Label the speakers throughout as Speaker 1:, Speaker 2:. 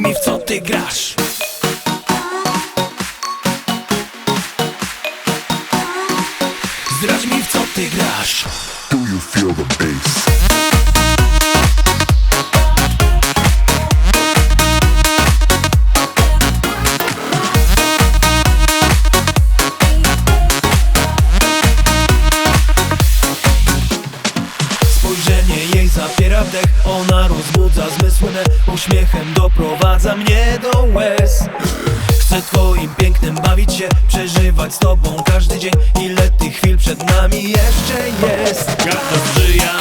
Speaker 1: mi w co ty grasz Zdradź mi w co ty grasz
Speaker 2: Do you feel the bass?
Speaker 1: Ona rozbudza zmysły me Uśmiechem doprowadza mnie do łez. Chcę twoim pięknem bawić się Przeżywać z tobą każdy dzień. Ile tych chwil przed nami jeszcze jest?
Speaker 3: Karta sprzyja,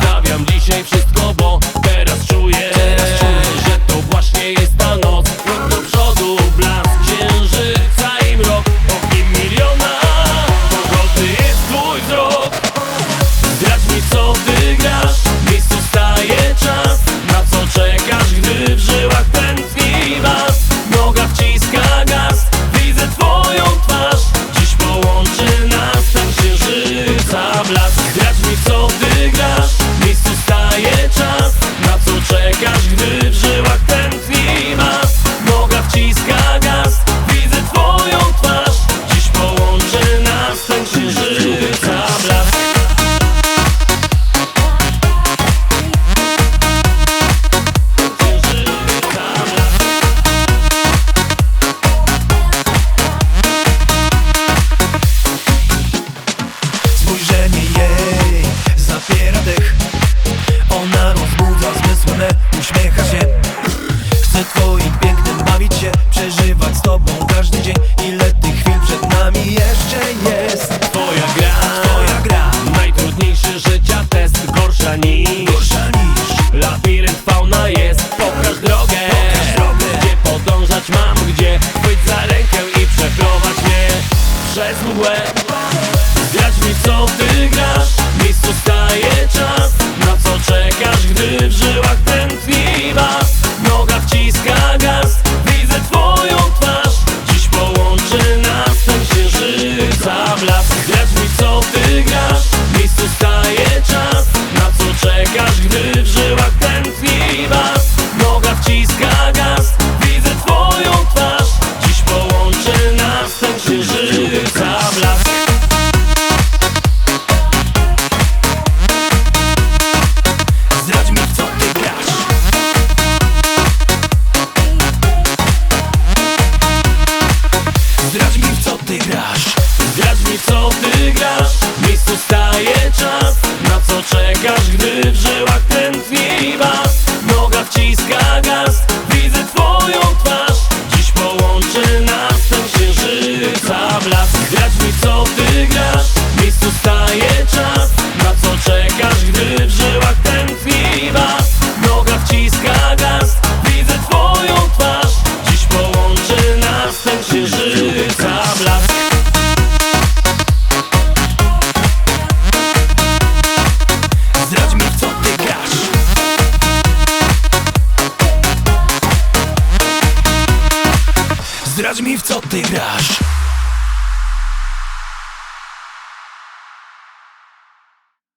Speaker 3: stawiam dzisiaj wszystko,
Speaker 1: bawić się Przeżywać z tobą każdy dzień. Ile tych chwil przed nami jeszcze jest?
Speaker 3: Twoja gra,
Speaker 1: Twoja gra.
Speaker 3: Najtrudniejszy życia test Gorsza niż.
Speaker 1: Gorsza niż.
Speaker 3: Labirynt fauna jest Pokaż drogę,
Speaker 1: Pokaż drogę.
Speaker 3: gdzie podążać mam Gdzie być za rękę i przeprowadź mnie. Przez mgłę. Zdradź mi co ty blask Zdradź mi co ty grasz, w miejscu staje czas. Na co czekasz, gdy w żyłach tętni was? Noga wciska gaz, widzę twoją twarz. Dziś połączy nas ten blask
Speaker 1: Zdradź mi co ty grasz. Zdradź mi w co ty grasz
Speaker 3: Zdradź mi co ty grasz. W miejscu staje czas. Na co czekasz, gdy w żyłach tętni
Speaker 1: Zdradź mi w co ty grasz